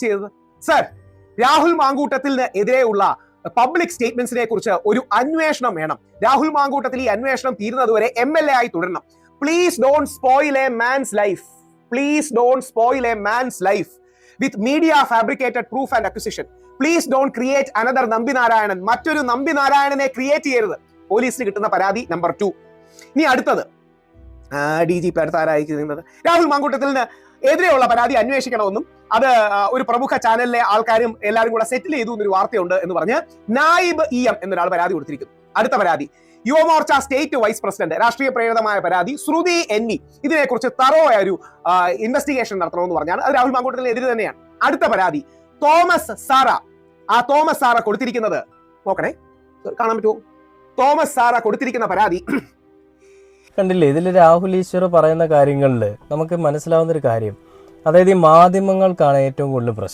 ചെയ്തത്. സർ രാഹുൽ മാങ്കൂട്ടത്തിന് എതിരെയുള്ള പബ്ലിക് സ്റ്റേറ്റ്മെന്റ്സിനെ കുറിച്ച് ഒരു അന്വേഷണം വേണം. രാഹുൽ മാങ്കൂട്ടത്തിൽ ഈ അന്വേഷണം തീരുന്നതുവരെ എം എൽ എ ആയി തുടരണം. Please don't spoil a man's life please don't spoil a man's life with media fabricated proof and acquisition please don't create another Nambi Narayanan മറ്റൊരു നമ്പി നാരായണനെ ക്രിയേറ്റ് ചെയ്യരുത്. പോലീസിന് കിട്ടുന്ന പരാതി നമ്പർ ടു ഇനി അടുത്തത്. ഡി ജി പി അടുത്ത ആരായിരിക്കുന്നത് രാഹുൽ മാങ്കൂട്ടത്തിന് എതിരെയുള്ള പരാതി അന്വേഷിക്കണമെന്നും അത് ഒരു പ്രമുഖ ചാനലിലെ ആൾക്കാരും എല്ലാവരും കൂടെ സെറ്റിൽ ചെയ്തു എന്നൊരു വാർത്തയുണ്ട് എന്ന് പറഞ്ഞ് നായിബ് ഇ എം എന്നൊരാൾ പരാതി കൊടുത്തിരിക്കുന്നു അടുത്ത പരാതി. യുവമോർച്ച സ്റ്റേറ്റ് വൈസ് പ്രസിഡന്റ് രാഷ്ട്രീയ പ്രേരിതമായ പരാതി ശ്രുതി ഇ ഇതിനെക്കുറിച്ച് തറോയ ഒരു ഇൻവെസ്റ്റിഗേഷൻ നടത്തണമെന്ന് പറഞ്ഞാണ്. അത് രാഹുൽ മാങ്കൂട്ടത്തിന് എതിരെ തന്നെയാണ്. അടുത്ത പരാതി. Thomas Sara. ആ തോമസ് സാറ കൊടുത്തിരിക്കുന്നത് നോക്കണേ. കാണാൻ പറ്റുമോ? തോമസ് സാറ കൊടുത്തിരിക്കുന്ന പരാതി. കണ്ടില്ലേ? ഇതിൽ രാഹുൽ ഈശ്വർ പറയുന്ന കാര്യങ്ങളിൽ നമുക്ക് മനസ്സിലാവുന്ന ഒരു കാര്യം. അതായത് ഈ മാധ്യമങ്ങൾക്കാണ് ഏറ്റവും കൂടുതൽ പ്രശ്നം.